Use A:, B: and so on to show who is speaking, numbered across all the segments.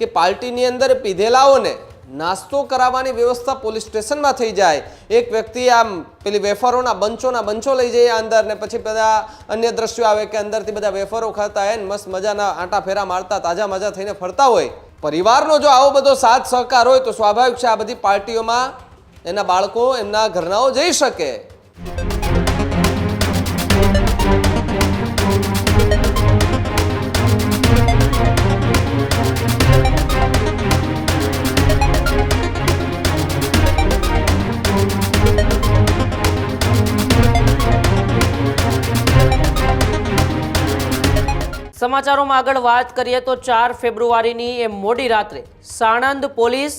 A: કે પાર્ટીની અંદર પીધેલાઓને નાસ્તો કરાવવાની વ્યવસ્થા પોલીસ સ્ટેશનમાં થઈ જાય. એક વ્યક્તિ આમ પેલી વેફરોના બંચોના બંચો લઈ જાય અંદર ને પછી બધા અન્ય દ્રશ્યો આવે કે અંદરથી બધા વેફરો ખાતા હોય મસ્ત મજાના આંટા ફેરા મારતા તાજા મજા થઈને ફરતા હોય. પરિવારનો જો આવો બધો સાથ સહકાર હોય તો સ્વાભાવિક છે આ બધી પાર્ટીઓમાં એના બાળકો, એમના ઘરનાઓ જઈ શકે.
B: સમાચારોમાં આગળ વાત કરીએ તો ચાર ફેબ્રુઆરીની એ મોડી રાત્રે સાણંદ પોલીસ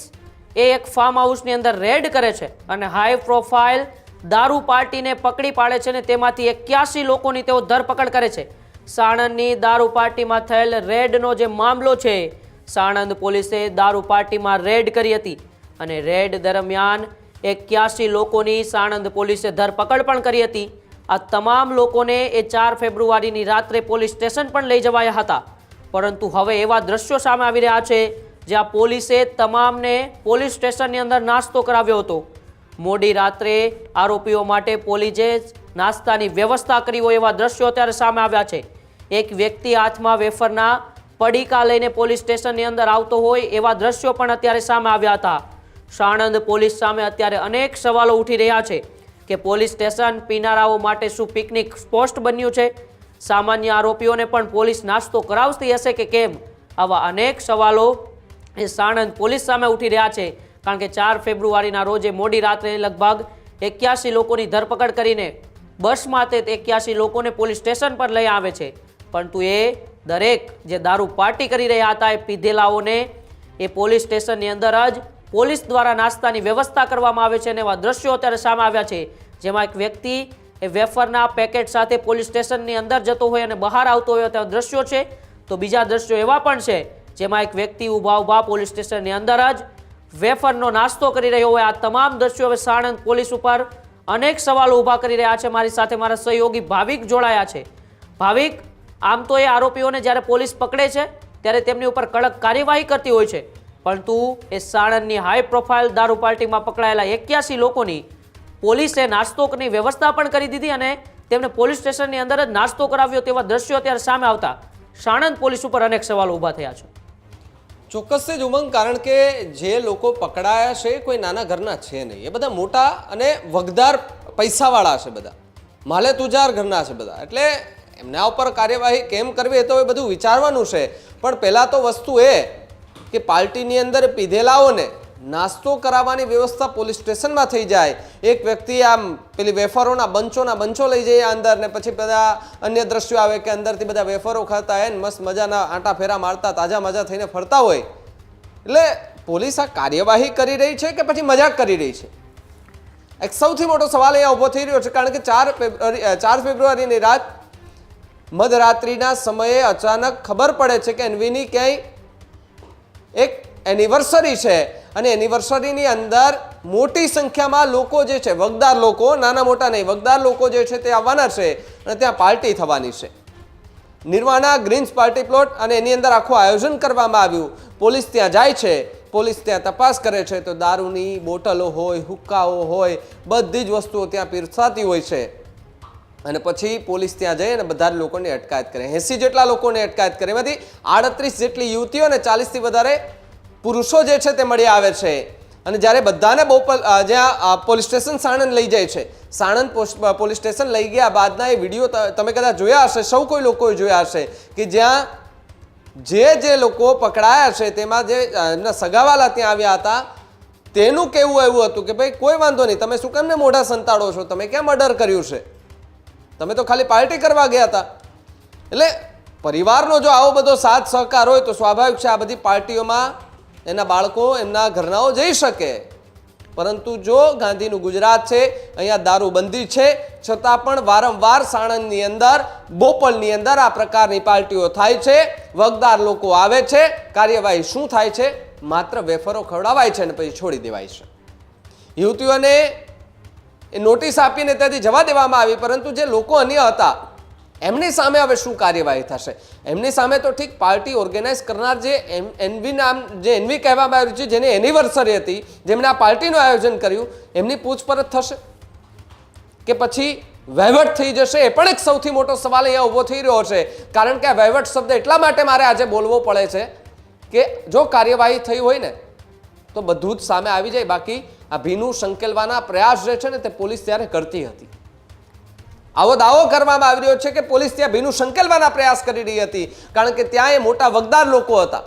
B: એ એક ફાર્મ હાઉસની અંદર રેડ કરે છે અને હાઈ પ્રોફાઇલ દારૂ પાર્ટીને પકડી પાડે છે અને તેમાંથી એક્યાસી લોકોની તેઓ ધરપકડ કરે છે. સાણંદની દારૂ પાર્ટીમાં થયેલ રેડનો જે મામલો છે, સાણંદ પોલીસે દારૂ પાર્ટીમાં રેડ કરી હતી અને રેડ દરમિયાન એક્યાસી લોકોની સાણંદ પોલીસે ધરપકડ પણ કરી હતી. આ તમામ લોકોને એ ચાર ફેબ્રુઆરીની રાત્રે પોલીસ સ્ટેશન પણ લઈ જવાયા હતા. પરંતુ હવે એવા દ્રશ્યો સામે આવી રહ્યા છે, જ્યાં પોલીસે તમામને પોલીસ સ્ટેશનની અંદર નાસ્તો કરાવ્યો હતો. મોડી રાત્રે આરોપીઓ માટે પોલીસે નાસ્તાની વ્યવસ્થા કરી હોય એવા દ્રશ્યો અત્યારે સામે આવ્યા છે. એક વ્યક્તિ હાથમાં વેફરના પડીકા લઈને પોલીસ સ્ટેશનની અંદર આવતો હોય એવા દ્રશ્યો પણ અત્યારે સામે આવ્યા હતા. સાણંદ પોલીસ સામે અત્યારે અનેક સવાલો ઉઠી રહ્યા છે. કે પોલીસ સ્ટેશન પીનારાઓ માટે શું પિકનિક સ્પોટ બન્યું છે? સામાન્ય આરોપીઓને પણ પોલીસ નાસ્તો કરાવતી હશે કે કેમ? આવા અનેક સવાલો એ સાણંદ પોલીસ સામે ઉઠી રહ્યા છે. કારણ કે ચાર ફેબ્રુઆરીના રોજે મોડી રાત્રે લગભગ એક્યાસી લોકોની ધરપકડ કરીને બસમાં તે એક્યાસી લોકોને પોલીસ સ્ટેશન પર લઈ આવે છે. પરંતુ એ દરેક જે દારૂ પાર્ટી કરી રહ્યા હતા એ પીધેલાઓને એ પોલીસ સ્ટેશનની અંદર જ પોલીસ દ્વારા નાસ્તાની વ્યવસ્થા કરવામાં આવે છે અને એવા દ્રશ્યો અત્યારે સામે આવ્યા છે, જેમાં એક વ્યક્તિ એ વેફરના પેકેટ સાથે પોલીસ સ્ટેશનની અંદર જતો હોય અને બહાર આવતો હોય તેવા દ્રશ્યો છે. તો બીજા દ્રશ્યો એવા પણ છે, જેમાં એક વ્યક્તિ ઊભા ઊભા પોલીસ સ્ટેશનની અંદર જ વેફરનો નાસ્તો કરી રહ્યો હોય. આ તમામ દ્રશ્યો હવે સાણંદ પોલીસ ઉપર અનેક સવાલો ઊભા કરી રહ્યા છે. મારી સાથે મારા સહયોગી ભાવિક જોડાયા છે. ભાવિક, આમ તો એ આરોપીઓને જ્યારે પોલીસ પકડે છે, ત્યારે તેમની ઉપર કડક કાર્યવાહી કરતી હોય છે. પરંતુ એ સાણંદની હાઈ પ્રોફાઇલ દારૂ પાર્ટીમાં પકડાયેલા એક્યાસી લોકોની પોલીસે નાસ્તોની વ્યવસ્થા પણ કરી દીધી અને તેમને પોલીસ સ્ટેશનની અંદર જ નાસ્તો કરાવ્યો તેવા દ્રશ્યો અત્યારે સામે આવતા સાણંદ પોલીસ ઉપર અનેક સવાલો ઊભા થયા છે.
A: ચોક્કસથી જ ઉમંગ, કારણ કે જે લોકો પકડાયા છે, કોઈ નાના ઘરના છે નહીં. એ બધા મોટા અને વગદાર પૈસાવાળા છે બધા. માલે તુજાર ઘરના છે બધા. એટલે એમના ઉપર કાર્યવાહી કેમ કરવી એ તો એ બધું વિચારવાનું છે. પણ પહેલાં તો વસ્તુ એ કે પાર્ટીની અંદર પીધેલાઓને નાસ્તો કરાવવાની વ્યવસ્થા પોલીસ સ્ટેશનમાં થઈ જાય. એક વ્યક્તિ આમ પેલી વેફરોના બંચોના બંચો લઈ જઈએ અંદર ને પછી બધા અન્ય દ્રશ્યો આવે કે અંદરથી બધા વેફરો ખાતા હોય ને મસ્ત મજાના આંટા ફેરા મારતા તાજા મજા થઈને ફરતા હોય. એટલે પોલીસ આ કાર્યવાહી કરી રહી છે કે પછી મજાક કરી રહી છે? એક સૌથી મોટો સવાલ અહીંયા ઊભો થઈ રહ્યો છે કારણ કે ચાર ફેબ્રુઆરી ચાર ફેબ્રુઆરીની રાત મધરાત્રિના સમયે અચાનક ખબર પડે છે કે એનવીની ક્યાંય એક એનિવર્સરી છે. અને એનિવર્સરીની અંદર મોટી સંખ્યામાં લોકો જે છે, વગદાર લોકો, નાના મોટા નહીં, વગદાર લોકો જે છે તે આવવાના છે અને ત્યાં પાર્ટી થવાની છે. નિર્વાણા ગ્રીન્સ પાર્ટી પ્લોટ અને એની અંદર આખું આયોજન કરવામાં આવ્યું. પોલીસ ત્યાં જાય છે, પોલીસ ત્યાં તપાસ કરે છે તો દારૂની બોટલો હોય, હુક્કાઓ હોય, બધી જ વસ્તુઓ ત્યાં પીરસાતી હોય છે. અને પછી પોલીસ ત્યાં જઈ અને બધા જ લોકોની અટકાયત કરે. એંસી જેટલા લોકોને અટકાયત કરે. એમાંથી આડત્રીસ જેટલી યુવતીઓ અને ચાલીસથી વધારે પુરુષો જે છે તે મળી આવે છે. અને જ્યારે બધાને બોપલ જ્યાં પોલીસ સ્ટેશન સાણંદ લઈ જાય છે. સાણંદ પોલીસ સ્ટેશન લઈ ગયા બાદના એ વીડિયો તમે કદાચ જોયા હશે, સૌ કોઈ લોકોએ જોયા હશે કે જ્યાં જે જે લોકો પકડાયા છે તેમાં જે એમના સગાવાલા ત્યાં આવ્યા હતા, તેનું કેવું એવું હતું કે ભાઈ કોઈ વાંધો નહીં, તમે શું કેમને મોઢા સંતાડો છો? તમે કેમ મર્ડર કર્યું છે? તમે તો ખાલી પાર્ટી કરવા ગયા હતા. એટલે પરિવારનો જો આવો બધો સાથ સહકાર હોય તો સ્વાભાવિક છે આ બધી પાર્ટીઓમાં એના બાળકો, એમના ઘરનાઓ જઈ શકે. પરંતુ જો ગાંધીનું ગુજરાત છે, અહીંયા દારૂબંધી છે, છતાં પણ વારંવાર સાણંદની અંદર, બોપલની અંદર આ પ્રકારની પાર્ટીઓ થાય છે, વગદાર લોકો આવે છે, કાર્યવાહી શું થાય છે? માત્ર વેફરો ખવડાવાય છે અને પછી છોડી દેવાય છે. યુવતીઓને એ નોટિસ આપીને ત્યાંથી જવા દેવામાં આવી, પરંતુ જે લોકો અન્ય હતા, એમની સામે હવે શું કાર્યવાહી થશે? એમની સામે તો ઠીક, પાર્ટી ઓર્ગેનાઇઝ કરનાર જે એમ, એનવી નામ, જે એનવી કહેવામાં આવ્યું છે, જેની એનિવર્સરી હતી, જેમણે આ પાર્ટીનું આયોજન કર્યું, એમની પૂછપરછ થશે? કે પછી વહીવટ થઈ જશે? એ પણ એક સૌથી મોટો સવાલ અહીંયા ઊભો થઈ રહ્યો છે. કારણ કે આ વહીવટ શબ્દ એટલા માટે મારે આજે બોલવો પડે છે કે જો કાર્યવાહી થઈ હોય ને, તો બધું જ સામે આવી જાય. બાકી આ ભીનું સંકેલવાના પ્રયાસ જે છે ને તે પોલીસ ત્યારે કરતી હતી. આવો દાવો કરવામાં આવી રહ્યો છે કે પોલીસ ત્યાં ભીનું સંકેલવાના પ્રયાસ કરી રહી હતી, કારણ કે ત્યાં એ મોટા વગદાર લોકો હતા.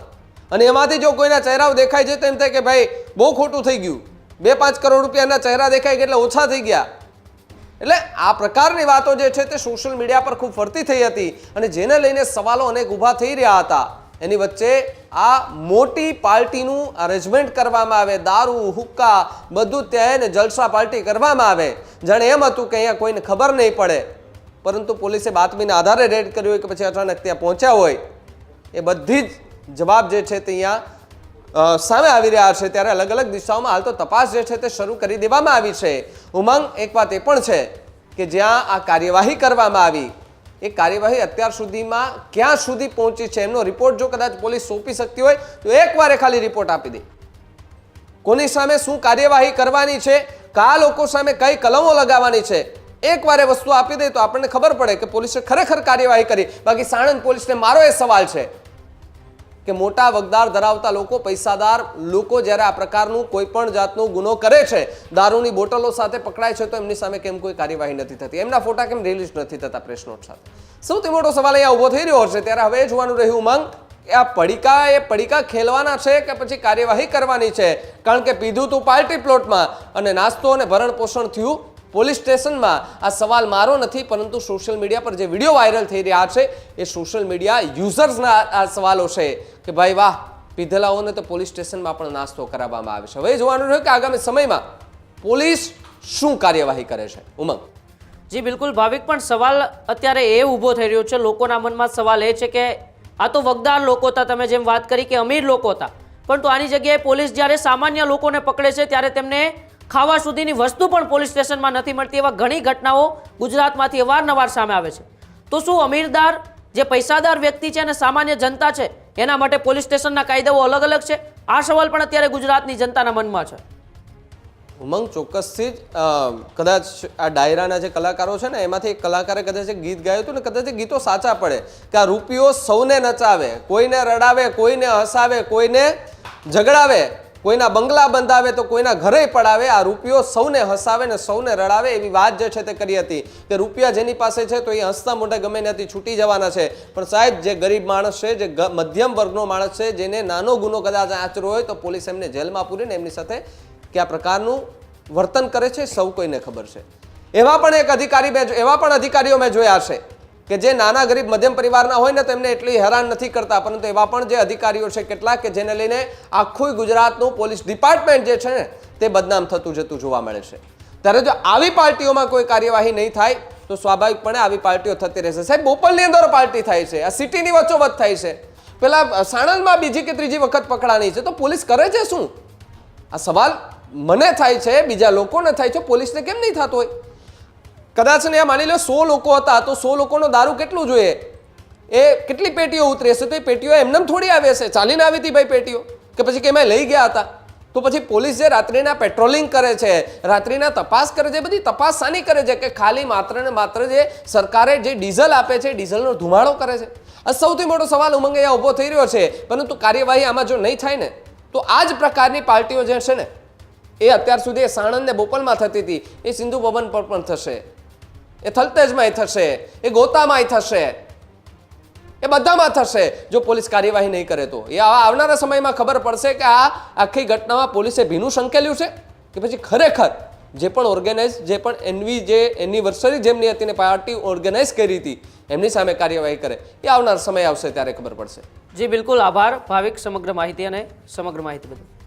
A: અને એમાંથી જો કોઈના ચહેરાઓ દેખાય છે તો એમ થાય કે ભાઈ, બહુ ખોટું થઈ ગયું. બે પાંચ કરોડ રૂપિયાના ચહેરા દેખાય એટલે ઓછા થઈ ગયા. એટલે આ પ્રકારની વાતો જે છે તે સોશિયલ મીડિયા પર ખૂબ ફરતી થઈ હતી અને જેને લઈને સવાલો અનેક ઊભા થઈ રહ્યા હતા. એની વચ્ચે આ મોટી પાર્ટીનું અરેન્જમેન્ટ કરવામાં આવે, દારૂ, હુક્કા, બધું ત્યાં એને જલસા પાર્ટી કરવામાં આવે. જાણે એમ હતું કે અહીંયા કોઈને ખબર નહીં પડે. પરંતુ પોલીસે બાતમીના આધારે રેડ કર્યું હોય કે પછી અચાનક ત્યાં પહોંચ્યા હોય. એ બધી જ જવાબ જે છે તે અહીંયા સામે આવી રહ્યા છે. ત્યારે અલગ અલગ દિશાઓમાં હાલ તો તપાસ જે છે તે શરૂ કરી દેવામાં આવી છે. ઉમંગ એક વાત એ પણ છે કે જ્યાં આ કાર્યવાહી કરવામાં આવી એ કાર્યવાહી અત્યાર સુધીમાં ક્યાં સુધી પહોંચી છે એમનો રિપોર્ટ જો કદાચ પોલીસ સોંપી શકતી હોય, તો એકવાર ખાલી રિપોર્ટ આપી દે. કોની સામે શું કાર્યવાહી કરવાની છે, કયા લોકો સામે કઈ કલમો લગાવવાની છે, એકવાર વસ્તુ આપી દે તો આપણને ખબર પડે કે પોલીસે ખરેખર કાર્યવાહી કરી. બાકી સાણંદ પોલીસને મારો એ સવાલ છે કે મોટા વગદાર ધરાવતા લોકો પૈસાદાર લોકો જ્યારે આ પ્રકારનું કોઈ પણ જાતનો ગુનો કરે છે, દારૂની બોટલો સાથે પકડાય છે, તો એમની સામે કેમ કોઈ કાર્યવાહી નથી થતી? એમના ફોટા કેમ રિલીઝ નથી થતા પ્રેસ નોટ સાથે? સૌથી મોટો સવાલ અહીંયા ઊભો થઈ રહ્યો છે, ત્યારે હવે જોવાનું રહ્યું માંગ કે આ પડીકા એ પડીકા ખેલવાના છે કે પછી કાર્યવાહી કરવાની છે? કારણ કે પીધું તું પાર્ટી પ્લોટમાં અને નાસ્તો અને ભરણ પોષણ થયું પોલીસ સ્ટેશનમાં આ સવાલ મારો નથી, પરંતુ સોશિયલ મીડિયા પર જે વીડિયો વાયરલ થઈ રહ્યા છે, એ સોશિયલ મીડિયા યુઝર્સના આ સવાલો છે કે ભાઈ વાહ, પીધેલાઓને તો પોલીસ સ્ટેશનમાં પણ નાસ્તો કરાવવામાં આવે છે. હવે જોવાનું રહ્યું કે આગામી સમયમાં પોલીસ શું કાર્યવાહી કરે છે. ઉમંગ.
B: જી, બિલકુલ ભાવિક, પણ સવાલ અત્યારે એ ઊભો થઈ રહ્યો છે, લોકોના મનમાં સવાલ એ છે કે આ તો વગદાર લોકો હતા, તમે જેમ વાત કરી કે અમીર લોકો હતા, પરંતુ આની જગ્યાએ પોલીસ જ્યારે સામાન્ય લોકોને પકડે છે, ત્યારે તેમને ખાવા સુધીની વસ્તુ પણ પોલીસ સ્ટેશનમાં નથી મળતી એવા ઘણી ઘટનાઓ ગુજરાતમાંથી અવારનવાર સામે આવે છે. તો શું અમીરદાર જે પૈસાદાર વ્યક્તિ છે અને સામાન્ય જનતા છે, એના માટે પોલીસ સ્ટેશનના કાયદાઓ અલગ અલગ છે? આ સવાલ પણ અત્યારે ગુજરાતની જનતાના મનમાં છે.
A: ઉમંગ, ચોક્કસથી જ કદાચ આ ડાયરાના જે કલાકારો છે ને, એમાંથી એક કલાકારે કદાચ ગીત ગાયું હતું ને, કદાચ ગીતો સાચા પડે કે આ રૂપિયો સૌને નચાવે, કોઈને રડાવે, કોઈને હસાવે, કોઈને ઝઘડાવે કોઈના બંગલા બંધાવે તો કોઈના ઘરે પડાવે, આ રૂપિયો સૌને હસાવે ને સૌને રડાવે એવી વાત જે છે તે કરી હતી કે રૂપિયા જેની પાસે છે તો એ હસતા મોઢે ગમે ત્યાંથી છૂટી જવાના છે. પણ સાહેબ, જે ગરીબ માણસ છે, જે મધ્યમ વર્ગનો માણસ છે, જેને નાનો ગુનો કદાચ આચરો હોય તો પોલીસ એમને જેલમાં પૂરીને એમની સાથે કયા પ્રકારનું વર્તન કરે છે સૌ કોઈને ખબર છે. એવા પણ એક અધિકારી મેં એવા પણ અધિકારીઓ મેં જોયા છે. કે જે નાના ગરીબ મધ્યમ પરિવારના હોય ને તો એટલી હેરાન નથી કરતા. પરંતુ એવા પણ જે અધિકારીઓ છે કેટલાક કે જેને લઈને આખું ગુજરાતનું પોલીસ ડિપાર્ટમેન્ટ જે છે ને, તે બદનામ થતું જતું જોવા મળે છે. ત્યારે જો આવી પાર્ટીઓમાં કોઈ કાર્યવાહી નહીં થાય, તો સ્વાભાવિકપણે આવી પાર્ટીઓ થતી રહેશે. સાહેબ, બોપલની અંદર પાર્ટી થાય છે, આ સિટીની વચ્ચોવચ્ચ થાય છે. પેલા સાણંદમાં બીજી કે ત્રીજી વખત પકડાણી છે, તો પોલીસ કરે છે શું? આ સવાલ મને થાય છે, બીજા લોકોને થાય છે, પોલીસને કેમ નહીં થતો હોય? કદાચ ને માની લો સો લોકો હતા, તો સો લોકોનો દારૂ કેટલું જોઈએ? એ કેટલી પેટીઓ ઉતરેશે? તો એ પેટીઓ એમનેમ થોડી આવે છે. ચાલીને આવી હતી ભાઈ પેટીઓ. કે પછી કે એમાં લઈ ગયા હતા. તો પછી પોલીસ જે રાત્રિના પેટ્રોલિંગ કરે છે, રાત્રિના તપાસ કરે છે બધી તપાસ શાની કરે છે કે ખાલી માત્ર ને માત્ર જે સરકારે જે ડીઝલ આપે છે, ડીઝલનો ધુમાડો કરે છે? આ સૌથી મોટો સવાલ ઉમંગ અહીંયા ઊભો થઈ રહ્યો છે. પરંતુ કાર્યવાહી આમાં જો નહીં થાય ને, તો આ જ પ્રકારની પાર્ટીઓ જે છે ને, એ અત્યાર સુધી સાણંદ ને બોપલમાં થતી હતી. એ સિંધુ ભવન પર પણ થશે. એ થલતેજમાંય થશે, એ ગોતામાંય થશે, એ બધામાં થશે. જો પોલીસ કાર્યવાહી નહીં કરે તો. એ આવનારા સમયમાં ખબર પડશે કે આ આખી ઘટનામાં પોલીસે ભીનું સંકેલ્યું છે? કે પછી ખરેખર જે પણ ઓર્ગેનાઇઝ, જે પણ એનવી, જે એનિવર્સરી જેમની હતી ને પાર્ટી ઓર્ગેનાઇઝ કરી હતી, એમની સામે કાર્યવાહી કરે. એ આવનાર સમય આવશે ત્યારે ખબર પડશે.
B: જી, બિલકુલ. આભાર. ભાવિક સમગ્ર માહિતી અને સમગ્ર માહિતી બદલ.